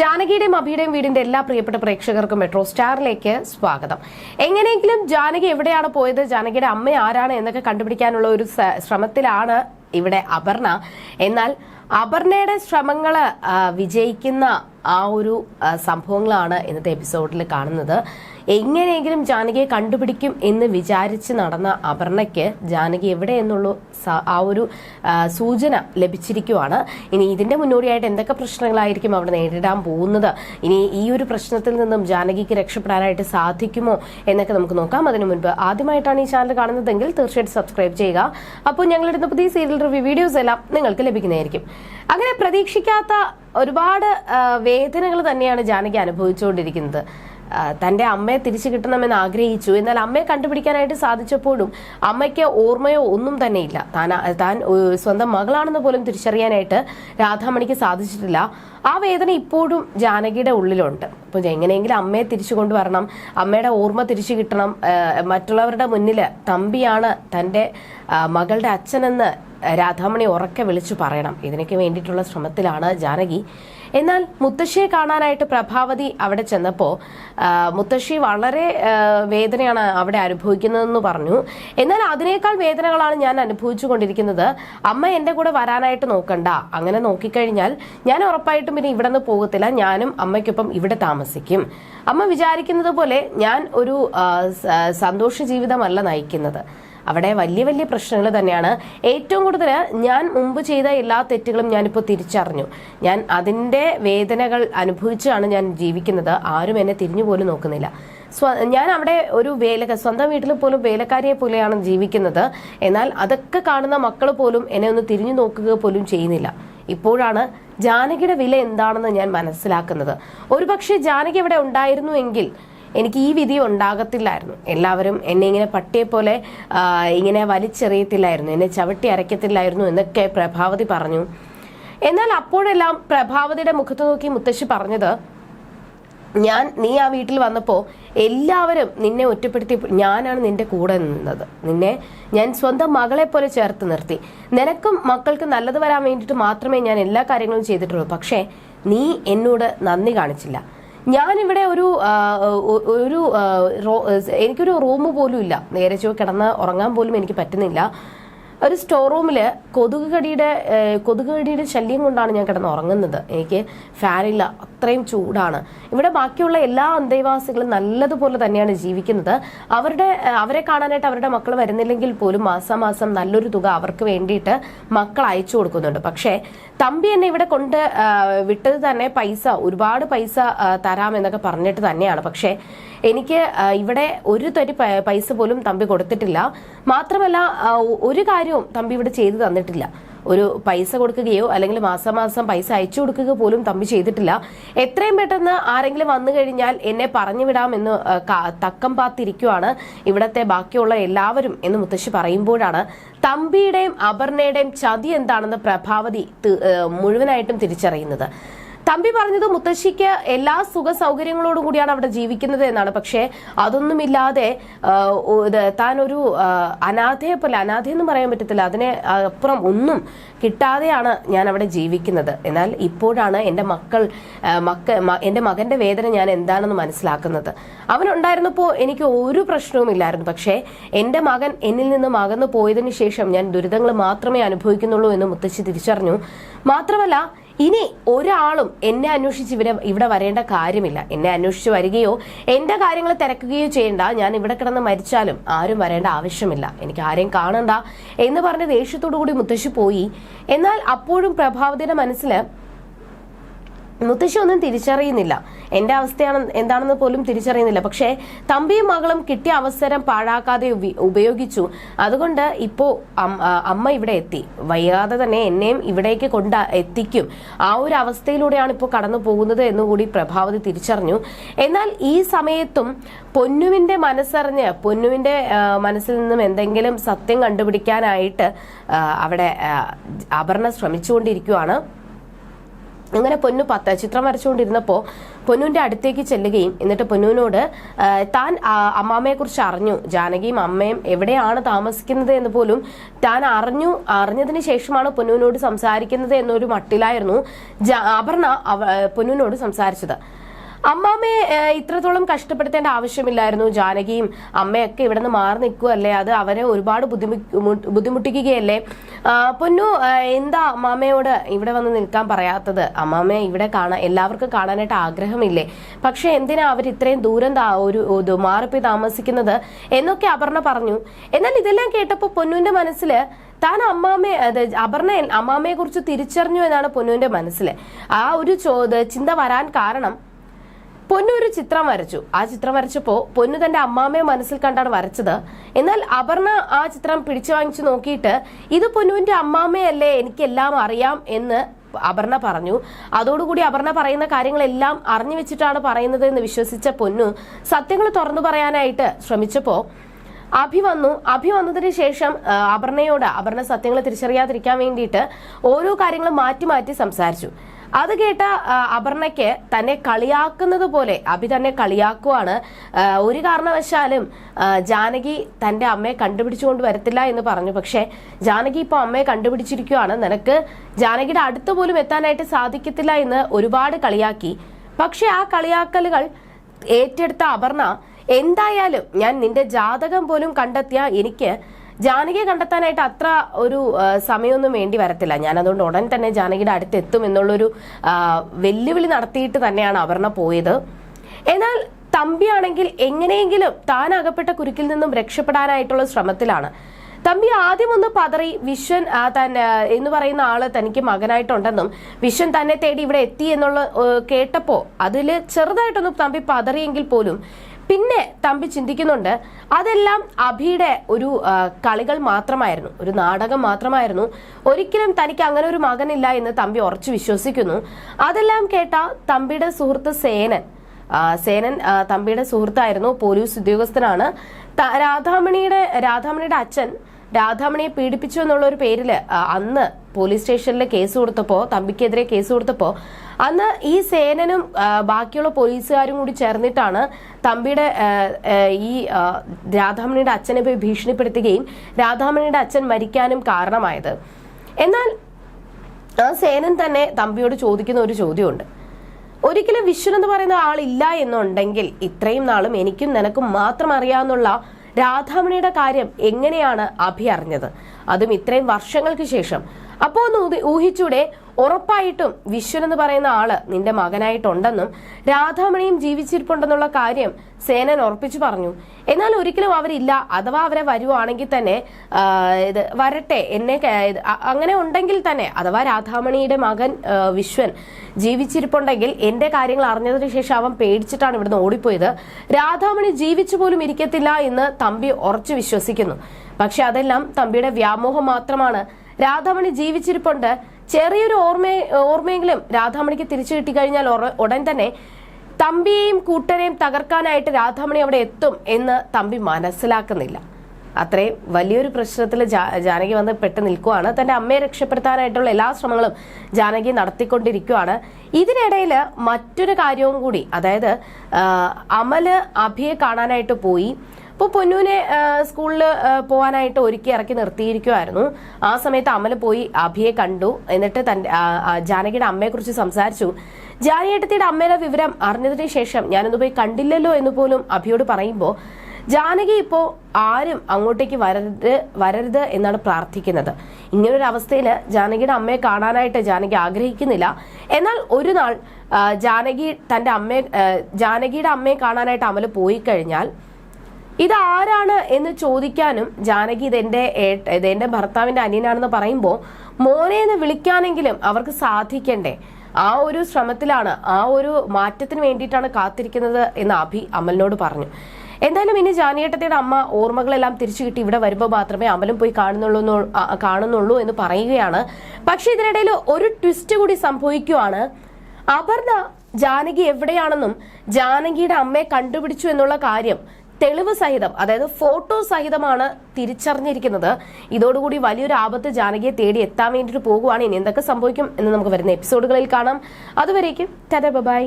ജാനകിയുടെയും അഭിയുടെയും വീടിന്റെ എല്ലാ പ്രിയപ്പെട്ട പ്രേക്ഷകർക്കും മെട്രോ സ്റ്റാറിലേക്ക് സ്വാഗതം. എങ്ങനെയെങ്കിലും ജാനകി എവിടെയാണ് പോയത്? ജാനകിയുടെ അമ്മ ആരാണ് എന്നൊക്കെ കണ്ടുപിടിക്കാനുള്ള ഒരു ശ്രമത്തിലാണ് ഇവിടെ അപർണ. എന്നാൽ അപർണയുടെ ശ്രമങ്ങൾ വിജയിക്കുന്ന ആ ഒരു സംഭവങ്ങളാണ് ഇന്നത്തെ എപ്പിസോഡിൽ കാണുന്നത്. എങ്ങനെയെങ്കിലും ജാനകിയെ കണ്ടുപിടിക്കും എന്ന് വിചാരിച്ച് നടന്ന അപർണയ്ക്ക് ജാനകി എവിടെ എന്നുള്ള ആ ഒരു സൂചന ലഭിച്ചിരിക്കുവാണ്. ഇനി ഇതിന്റെ മുന്നോടിയായിട്ട് എന്തൊക്കെ പ്രശ്നങ്ങളായിരിക്കും അവിടെ നേരിടാൻ പോകുന്നത്? ഇനി ഈ ഒരു പ്രശ്നത്തിൽ നിന്നും ജാനകിക്ക് രക്ഷപ്പെടാനായിട്ട് സാധിക്കുമോ എന്നൊക്കെ നമുക്ക് നോക്കാം. അതിനു മുൻപ് ആദ്യമായിട്ടാണ് ഈ ചാനൽ കാണുന്നതെങ്കിൽ തീർച്ചയായിട്ടും സബ്സ്ക്രൈബ് ചെയ്യുക. അപ്പോൾ ഞങ്ങളിടുന്ന പുതിയ സീരിയൽ റിവ്യൂ വീഡിയോസ് എല്ലാം നിങ്ങൾക്ക് ലഭിക്കുന്നതായിരിക്കും. അങ്ങനെ പ്രതീക്ഷിക്കാത്ത ഒരുപാട് വേദനകൾ തന്നെയാണ് ജാനകി അനുഭവിച്ചുകൊണ്ടിരിക്കുന്നത്. തന്റെ അമ്മയെ തിരിച്ചു കിട്ടണമെന്ന് ആഗ്രഹിച്ചു. എന്നാൽ അമ്മയെ കണ്ടുപിടിക്കാനായിട്ട് സാധിച്ചപ്പോഴും അമ്മയ്ക്ക് ഓർമ്മയോ ഒന്നും ഇല്ല താൻ താൻ സ്വന്തം മകളാണെന്ന് പോലും തിരിച്ചറിയാനായിട്ട് രാധാമണിക്ക് സാധിച്ചിട്ടില്ല. ആ വേദന ഇപ്പോഴും ജാനകിയുടെ ഉള്ളിലുണ്ട്. അപ്പോൾ എങ്ങനെയെങ്കിലും അമ്മയെ തിരിച്ചു കൊണ്ടുവരണം. അമ്മയുടെ ഓർമ്മ തിരിച്ചു കിട്ടണം. മറ്റുള്ളവരുടെ മുന്നിൽ തമ്പിയാണ് തന്റെ മകളുടെ അച്ഛനെന്ന് രാധാമണി ഉറക്കെ വിളിച്ചു പറയണം. ഇതിനൊക്കെ വേണ്ടിയിട്ടുള്ള ശ്രമത്തിലാണ് ജാനകി. എന്നാൽ മുത്തശ്ശിയെ കാണാനായിട്ട് പ്രഭാവതി അവിടെ ചെന്നപ്പോൾ മുത്തശ്ശി വളരെ വേദനയാണ് അവിടെ അനുഭവിക്കുന്നതെന്ന് പറഞ്ഞു. എന്നാൽ അതിനേക്കാൾ വേദനകളാണ് ഞാൻ അനുഭവിച്ചു കൊണ്ടിരിക്കുന്നത്. അമ്മ എന്റെ കൂടെ വരാനായിട്ട് നോക്കണ്ട. അങ്ങനെ നോക്കിക്കഴിഞ്ഞാൽ ഞാൻ ഉറപ്പായിട്ടും പിന്നെ ഇവിടെ നിന്ന് പോകത്തില്ല. ഞാനും അമ്മയ്ക്കൊപ്പം ഇവിടെ താമസിക്കും. അമ്മ വിചാരിക്കുന്നത് പോലെ ഞാൻ ഒരു സന്തോഷ ജീവിതമല്ല നയിക്കുന്നത്. അവിടെ വലിയ വലിയ പ്രശ്നങ്ങൾ തന്നെയാണ്. ഏറ്റവും കൂടുതൽ ഞാൻ മുമ്പ് ചെയ്ത എല്ലാ തെറ്റുകളും ഞാനിപ്പോൾ തിരിച്ചറിഞ്ഞു. ഞാൻ അതിന്റെ വേദനകൾ അനുഭവിച്ചാണ് ഞാൻ ജീവിക്കുന്നത്. ആരും എന്നെ തിരിഞ്ഞു പോലും നോക്കുന്നില്ല. സ്വ ഞാൻ അവിടെ ഒരു വേല സ്വന്തം വീട്ടിൽ പോലും വേലക്കാരിയെ പോലെയാണ് ജീവിക്കുന്നത്. എന്നാൽ അതൊക്കെ കാണുന്ന മക്കൾ പോലും എന്നെ ഒന്ന് തിരിഞ്ഞു നോക്കുക പോലും ചെയ്യുന്നില്ല. ഇപ്പോഴാണ് ജാനകിയുടെ വില എന്താണെന്ന് ഞാൻ മനസ്സിലാക്കുന്നത്. ഒരുപക്ഷെ ജാനകി അവിടെ ഉണ്ടായിരുന്നുവെങ്കിൽ എനിക്ക് ഈ വിധി ഉണ്ടാകത്തില്ലായിരുന്നു. എല്ലാവരും എന്നെ ഇങ്ങനെ പട്ടിയെ പോലെ ഇങ്ങനെ വലിച്ചെറിയത്തില്ലായിരുന്നു. എന്നെ ചവിട്ടി അരയ്ക്കത്തില്ലായിരുന്നു എന്നൊക്കെ പ്രഭാവതി പറഞ്ഞു. എന്നാൽ അപ്പോഴെല്ലാം പ്രഭാവതിയുടെ മുഖത്ത് നോക്കി മുത്തശ്ശി പറഞ്ഞത് ഞാൻ നീ ആ വീട്ടിൽ വന്നപ്പോൾ എല്ലാവരും നിന്നെ ഒറ്റപ്പെടുത്തി ഞാനാണ് നിന്റെ കൂടെ നിന്നത്. നിന്നെ ഞാൻ സ്വന്തം മകളെ പോലെ ചേർത്ത് നിർത്തി. നിനക്കും മക്കൾക്ക് നല്ലത് വരാൻ വേണ്ടിയിട്ട് മാത്രമേ ഞാൻ എല്ലാ കാര്യങ്ങളും ചെയ്തിട്ടുള്ളൂ. പക്ഷേ നീ എന്നോട് നന്ദി കാണിച്ചില്ല. ഞാനിവിടെ ഒരു ഒരു എനിക്കൊരു റൂം പോലും ഇല്ല. നേരെ ചോ കിടന്ന് ഉറങ്ങാൻ പോലും എനിക്ക് പറ്റുന്നില്ല. ഒരു സ്റ്റോർ റൂമിൽ കൊതുക് കടിയുടെ കൊതുക് കടിയുടെ ശല്യം കൊണ്ടാണ് ഞാൻ കിടന്ന് ഉറങ്ങുന്നത്. എനിക്ക് ഫാനില്ല അത്രയും ചൂടാണ്. ഇവിടെ ബാക്കിയുള്ള എല്ലാ അന്തേവാസികളും നല്ലതുപോലെ തന്നെയാണ് ജീവിക്കുന്നത്. അവരുടെ അവരെ കാണാനായിട്ട് അവരുടെ മക്കൾ വരുന്നില്ലെങ്കിൽ പോലും മാസം മാസം നല്ലൊരു തുക അവർക്ക് വേണ്ടിയിട്ട് മക്കൾ അയച്ചു കൊടുക്കുന്നുണ്ട്. പക്ഷേ തമ്പി എന്നെ ഇവിടെ കൊണ്ട് വിട്ടത് തന്നെ പൈസ ഒരുപാട് പൈസ തരാം തരാമെന്നൊക്കെ പറഞ്ഞിട്ട് തന്നെയാണ്. പക്ഷേ എനിക്ക് ഇവിടെ ഒരു തരി പൈസ പോലും തമ്പി കൊടുത്തിട്ടില്ല. മാത്രമല്ല ഒരു കാര്യവും തമ്പി ഇവിടെ ചെയ്തു തന്നിട്ടില്ല. ഒരു പൈസ കൊടുക്കുകയോ അല്ലെങ്കിൽ മാസം പൈസ അയച്ചു കൊടുക്കുക പോലും തമ്പി ചെയ്തിട്ടില്ല. എത്രയും പെട്ടെന്ന് ആരെങ്കിലും വന്നു കഴിഞ്ഞാൽ എന്നെ പറഞ്ഞു വിടാമെന്ന് തക്കം പാത്തിരിക്കുവാണ് ഇവിടത്തെ ബാക്കിയുള്ള എല്ലാവരും എന്ന് മുത്തശ്ശി പറയുമ്പോഴാണ് തമ്പിയുടെയും അപർണയുടെയും ചതി എന്താണെന്ന് പ്രഭാവതി മുഴുവനായിട്ടും തിരിച്ചറിയുന്നത്. തമ്പി പറഞ്ഞത് മുത്തശ്ശിക്ക് എല്ലാ സുഖ സൗകര്യങ്ങളോടും കൂടിയാണ് അവിടെ ജീവിക്കുന്നത് എന്നാണ്. പക്ഷേ അതൊന്നുമില്ലാതെ താൻ ഒരു അനാഥയെ പോലെ അനാഥയെന്ന് പറയാൻ പറ്റത്തില്ല. അതിനെ അപ്പുറം ഒന്നും കിട്ടാതെയാണ് ഞാൻ അവിടെ ജീവിക്കുന്നത്. എന്നാൽ ഇപ്പോഴാണ് എന്റെ മക്കൾ മക്ക എന്റെ മകന്റെ വേദന ഞാൻ എന്താണെന്ന് മനസ്സിലാക്കുന്നത്. അവനുണ്ടായിരുന്നപ്പോൾ എനിക്ക് ഒരു പ്രശ്നവുമില്ലായിരുന്നു പക്ഷേ എന്റെ മകൻ എന്നിൽ നിന്നും അകന്നു പോയതിനു ശേഷം ഞാൻ ദുരിതങ്ങൾ മാത്രമേ അനുഭവിക്കുന്നുള്ളൂ എന്ന് മുത്തശ്ശി തിരിച്ചറിഞ്ഞു. മാത്രമല്ല ഇനി ഒരാളും എന്നെ അന്വേഷിച്ച് ഇവരെ ഇവിടെ വരേണ്ട കാര്യമില്ല. എന്നെ അന്വേഷിച്ച് വരികയോ എന്റെ കാര്യങ്ങൾ തിരക്കുകയോ ചെയ്യണ്ട. ഞാൻ ഇവിടെ കിടന്ന് മരിച്ചാലും ആരും വരേണ്ട ആവശ്യമില്ല. എനിക്ക് ആരെയും കാണണ്ട എന്ന് പറഞ്ഞ് ദേഷ്യത്തോടു കൂടി മുത്തശ്ശി പോയി. എന്നാൽ അപ്പോഴും പ്രഭാവതിയുടെ മനസ്സിൽ മുത്തശ്ശി ഒന്നും തിരിച്ചറിയുന്നില്ല. എന്റെ അവസ്ഥയാണ് എന്താണെന്ന് പോലും തിരിച്ചറിയുന്നില്ല. പക്ഷേ തമ്പിയും മകളും കിട്ടിയ അവസരം പാഴാക്കാതെ ഉപയോഗിച്ചു. അതുകൊണ്ട് ഇപ്പോ അമ്മ ഇവിടെ എത്തി. വയ്യാതെ തന്നെ എന്നെയും ഇവിടേക്ക് കൊണ്ട് എത്തിക്കും. ആ ഒരു അവസ്ഥയിലൂടെയാണ് ഇപ്പോൾ കടന്നു പോകുന്നത് എന്നുകൂടി പ്രഭാവതി തിരിച്ചറിഞ്ഞു. എന്നാൽ ഈ സമയത്തും പൊന്നുവിന്റെ മനസ്സറിഞ്ഞ് പൊന്നുവിന്റെ മനസ്സിൽ നിന്നും എന്തെങ്കിലും സത്യം കണ്ടുപിടിക്കാനായിട്ട് അവിടെ അപർണ ശ്രമിച്ചുകൊണ്ടിരിക്കുകയാണ് അങ്ങനെ പൊന്നു പത്ത് ചിത്രം വരച്ചുകൊണ്ടിരുന്നപ്പോൾ പൊന്നുവിന്റെ അടുത്തേക്ക് ചെല്ലുകയും എന്നിട്ട് പൊന്നുവിനോട് താൻ അമ്മാമ്മയെ കുറിച്ച് അറിഞ്ഞു. ജാനകിയും അമ്മയും എവിടെയാണ് താമസിക്കുന്നത് എന്ന് പോലും താൻ അറിഞ്ഞു അറിഞ്ഞതിന് ശേഷമാണ് പൊന്നുവിനോട് സംസാരിക്കുന്നത് എന്നൊരു മട്ടിലായിരുന്നു അപർണ പൊന്നുവിനോട് സംസാരിച്ചത്. അമ്മാമ്മയെ ഇത്രത്തോളം കഷ്ടപ്പെടുത്തേണ്ട ആവശ്യമില്ലായിരുന്നു. ജാനകിയും അമ്മയൊക്കെ ഇവിടെ നിന്ന് മാറി നിൽക്കുകയല്ലേ അത് അവരെ ഒരുപാട് ബുദ്ധിമു ബുദ്ധിമുട്ടിക്കുകയല്ലേ? പൊന്നു എന്താ അമ്മാമ്മയോട് ഇവിടെ വന്ന് നിൽക്കാൻ പറയാത്തത്? അമ്മാമ്മയെ ഇവിടെ കാണാൻ എല്ലാവർക്കും കാണാനായിട്ട് ആഗ്രഹമില്ലേ? പക്ഷെ എന്തിനാ അവർ ഇത്രയും ദൂരം ഒരു മാറിപ്പി താമസിക്കുന്നത്? എന്നൊക്കെ അപർണ പറഞ്ഞു. എന്നാൽ ഇതെല്ലാം കേട്ടപ്പോൾ പൊന്നുവിന്റെ മനസ്സിൽ താൻ അമ്മാമ്മയെ അപർണ അമ്മാമ്മയെ കുറിച്ച് തിരിച്ചറിഞ്ഞു എന്നാണ് പൊന്നുവിന്റെ മനസ്സിൽ ആ ഒരു ചിന്ത വരാൻ കാരണം പൊന്നു ഒരു ചിത്രം വരച്ചു. ആ ചിത്രം വരച്ചപ്പോ പൊന്നു തന്റെ അമ്മാമ്മയെ മനസ്സിൽ കണ്ടാണ് വരച്ചത്. എന്നാൽ അപർണ ആ ചിത്രം പിടിച്ചു വാങ്ങിച്ചു നോക്കിയിട്ട് ഇത് പൊന്നുവിന്റെ അമ്മാമ്മയല്ലേ എനിക്കെല്ലാം അറിയാം എന്ന് അപർണ പറഞ്ഞു. അതോടുകൂടി അപർണ പറയുന്ന കാര്യങ്ങളെല്ലാം അറിഞ്ഞു വെച്ചിട്ടാണ് പറയുന്നത് എന്ന് വിശ്വസിച്ച പൊന്നു സത്യങ്ങൾ തുറന്നു പറയാനായിട്ട് ശ്രമിച്ചപ്പോ അഭി വന്നു. അഭി വന്നതിന് ശേഷം അപർണയോട് അപർണ സത്യങ്ങൾ തിരിച്ചറിയാതിരിക്കാൻ വേണ്ടിയിട്ട് ഓരോ കാര്യങ്ങളും മാറ്റി മാറ്റി സംസാരിച്ചു. അത് കേട്ട അപർണയ്ക്ക് തന്നെ കളിയാക്കുന്നത് പോലെ അഭി തന്നെ കളിയാക്കുവാണ്. ഒരു കാരണവശാലും ജാനകി തന്റെ അമ്മയെ കണ്ടുപിടിച്ചുകൊണ്ട് വരത്തില്ല എന്ന് പറഞ്ഞു. പക്ഷേ ജാനകി ഇപ്പോൾ അമ്മയെ കണ്ടുപിടിച്ചിരിക്കുവാണ്. നിനക്ക് ജാനകിയുടെ അടുത്ത് പോലും എത്താനായിട്ട് സാധിക്കത്തില്ല എന്ന് ഒരുപാട് കളിയാക്കി. പക്ഷെ ആ കളിയാക്കലുകൾ ഏറ്റെടുത്ത അപർണ എന്തായാലും ഞാൻ നിന്റെ ജാതകം പോലും കണ്ടെത്തിയ എനിക്ക് ജാനകിയെ കണ്ടെത്താനായിട്ട് അത്ര ഒരു സമയമൊന്നും വേണ്ടി വരത്തില്ല. ഞാൻ അതുകൊണ്ട് ഉടൻ തന്നെ ജാനകിയുടെ അടുത്ത് എത്തും എന്നുള്ളൊരു വെല്ലുവിളി നടത്തിയിട്ട് തന്നെയാണ് അവർണ പോയത്. എന്നാൽ തമ്പിയാണെങ്കിൽ എങ്ങനെയെങ്കിലും താൻ അകപ്പെട്ട കുരുക്കിൽ നിന്നും രക്ഷപ്പെടാനായിട്ടുള്ള ശ്രമത്തിലാണ്. തമ്പി ആദ്യം ഒന്ന് പതറി വിശ്വൻ തന്നെ എന്ന് പറയുന്ന ആൾ തനിക്ക് മകനായിട്ടുണ്ടെന്നും വിശ്വൻ തന്നെ തേടി ഇവിടെ എത്തി എന്നുള്ള കേട്ടപ്പോ അതിൽ ചെറുതായിട്ടൊന്നും തമ്പി പതറിയെങ്കിൽ പോലും പിന്നെ തമ്പി ചിന്തിക്കുന്നുണ്ട് അതെല്ലാം അഭിയുടെ ഒരു കളികൾ മാത്രമായിരുന്നു ഒരു നാടകം മാത്രമായിരുന്നു. ഒരിക്കലും തനിക്ക് അങ്ങനെ ഒരു മകനില്ല എന്ന് തമ്പി ഉറച്ചു വിശ്വസിക്കുന്നു. അതെല്ലാം കേട്ട തമ്പിയുടെ സുഹൃത്ത് സേനൻ സേനൻ തമ്പിയുടെ സുഹൃത്തായിരുന്നു പോലീസ് ഉദ്യോഗസ്ഥനാണ്. രാധാമണിയുടെ രാധാമണിയുടെ അച്ഛൻ രാധാമണിയെ പീഡിപ്പിച്ചു എന്നുള്ള ഒരു പേരിൽ അന്ന് പോലീസ് സ്റ്റേഷനിൽ കേസ് കൊടുത്തപ്പോ തമ്പിക്കെതിരെ കേസ് കൊടുത്തപ്പോ അന്ന് ഈ സേനനും ബാക്കിയുള്ള പോലീസുകാരും കൂടി ചേർന്നിട്ടാണ് തമ്പിയുടെ ഈ രാധാമണിയുടെ അച്ഛനെ പോയി ഭീഷണിപ്പെടുത്തുകയും രാധാമണിയുടെ അച്ഛൻ മരിക്കാനും കാരണമായത്. എന്നാൽ ആ സേനൻ തന്നെ തമ്പിയോട് ചോദിക്കുന്ന ഒരു ചോദ്യമുണ്ട്. ഒരിക്കലും വിശ്വൻ എന്ന് പറയുന്ന ആളില്ല എന്നുണ്ടെങ്കിൽ ഇത്രയും നാളും എനിക്കും നിനക്കും മാത്രം അറിയാവുന്നുള്ള രാധാമണിയുടെ കാര്യം എങ്ങനെയാണ് അഭി അറിഞ്ഞത്? അതും ഇത്രയും വർഷങ്ങൾക്ക് ശേഷം. അപ്പോ ഒന്ന് ഊഹിച്ചൂടെ. ഉറപ്പായിട്ടും വിശ്വൻ എന്ന് പറയുന്ന ആൾ നിന്റെ മകനായിട്ടുണ്ടെന്നും രാധാമണിയും ജീവിച്ചിരിപ്പുണ്ടെന്നുള്ള കാര്യം സേനൻ ഉറപ്പിച്ചു പറഞ്ഞു. എന്നാൽ ഒരിക്കലും അവരില്ല. അഥവാ അവരെ വരുവാണെങ്കിൽ തന്നെ ഇത് വരട്ടെ എന്നെ അങ്ങനെ ഉണ്ടെങ്കിൽ തന്നെ അഥവാ രാധാമണിയുടെ മകൻ വിശ്വൻ ജീവിച്ചിരിപ്പുണ്ടെങ്കിൽ എന്റെ കാര്യങ്ങൾ അറിഞ്ഞതിന് ശേഷം അവൻ പേടിച്ചിട്ടാണ് ഇവിടുന്ന് ഓടിപ്പോയത്. രാധാമണി ജീവിച്ചു പോലും ഇരിക്കത്തില്ല എന്ന് തമ്പി ഉറച്ചു വിശ്വസിക്കുന്നു. പക്ഷെ അതെല്ലാം തമ്പിയുടെ വ്യാമോഹം മാത്രമാണ്. രാധാമണി ജീവിച്ചിരിപ്പുണ്ട്. ചെറിയൊരു ഓർമ്മ ഓർമ്മയെങ്കിലും രാധാമണിക്ക് തിരിച്ചു കിട്ടിക്കഴിഞ്ഞാൽ കഴിഞ്ഞാൽ ഉടൻ തന്നെ തമ്പിയെയും കൂട്ടരെയും തകർക്കാനായിട്ട് രാധാമണി അവിടെ എത്തും എന്ന് തമ്പി മനസ്സിലാക്കുന്നില്ല. അത്രയും വലിയൊരു പ്രശ്നത്തിൽ ജാനകി വന്ന് പെട്ട് നിൽക്കുവാണ്. തന്റെ അമ്മയെ രക്ഷപ്പെടുത്താനായിട്ടുള്ള എല്ലാ ശ്രമങ്ങളും ജാനകി നടത്തിക്കൊണ്ടിരിക്കുവാണ്. ഇതിനിടയിൽ മറ്റൊരു കാര്യവും കൂടി അതായത് അമൽ അഭിയെ കാണാനായിട്ട് പോയി. അപ്പോൾ പൊന്നുവിനെ സ്കൂളിൽ പോകാനായിട്ട് ഒരുക്കി ഇറക്കി നിർത്തിയിരിക്കുമായിരുന്നു ആ സമയത്ത് അമൽ പോയി അഭിയെ കണ്ടു. എന്നിട്ട് തന്റെ ജാനകിയുടെ അമ്മയെ ജാനകിയുടെ അമ്മയെക്കുറിച്ച് സംസാരിച്ചു ജാനകിയുടെ അമ്മയുടെ വിവരം അറിഞ്ഞതിന് ശേഷം ഞാനൊന്ന് പോയി കണ്ടില്ലല്ലോ എന്ന് പോലും അഭിയോട് പറയുമ്പോൾ ജാനകി ഇപ്പോ ആരും അങ്ങോട്ടേക്ക് വരരുത് വരരുത് എന്നാണ് പ്രാർത്ഥിക്കുന്നത്. ഇങ്ങനൊരു അവസ്ഥയിൽ ജാനകിയുടെ അമ്മയെ കാണാനായിട്ട് ജാനകി ആഗ്രഹിക്കുന്നില്ല. എന്നാൽ ഒരു നാൾ ജാനകി തന്റെ അമ്മയെ ജാനകിയുടെ അമ്മയെ കാണാനായിട്ട് അമൽ പോയി കഴിഞ്ഞാൽ ഇത് ആരാണ് എന്ന് ചോദിക്കാനും ജാനകി ഇതെന്റെ ഇതെന്റെ ഭർത്താവിന്റെ അനിയനാണെന്ന് പറയുമ്പോൾ മോനെ എന്ന് വിളിക്കാനെങ്കിലും അവർക്ക് സാധിക്കണ്ടേ? ആ ഒരു ശ്രമത്തിലാണ് ആ ഒരു മാറ്റത്തിന് വേണ്ടിയിട്ടാണ് കാത്തിരിക്കുന്നത് എന്ന് അഭി അമലിനോട് പറഞ്ഞു. എന്തായാലും ഇനി ജാനിയേട്ടത്തിയുടെ അമ്മ ഓർമ്മകളെല്ലാം തിരിച്ചു കിട്ടി. ഇവിടെ വരുമ്പോൾ മാത്രമേ അമലും പോയി കാണുന്നുള്ളൂ കാണുന്നുള്ളൂ എന്ന് പറയുകയാണ്. പക്ഷെ ഇതിനിടയിൽ ഒരു ട്വിസ്റ്റ് കൂടി സംഭവിക്കുവാണ്. അപർണ ജാനകി എവിടെയാണെന്നും ജാനകിയുടെ അമ്മയെ കണ്ടുപിടിച്ചു എന്നുള്ള കാര്യം തെളിവ് സഹിതം അതായത് ഫോട്ടോ സഹിതമാണ് തിരിച്ചറിഞ്ഞിരിക്കുന്നത്. ഇതോടുകൂടി വലിയൊരു ആപത്ത് ജാനകിയെ തേടി എത്താൻ വേണ്ടിയിട്ട് പോകുവാണ്. ഇനി എന്തൊക്കെ സംഭവിക്കും എന്ന് നമുക്ക് വരുന്ന എപ്പിസോഡുകളിൽ കാണാം. അതുവരേക്കും ടാറ്റ ബൈ.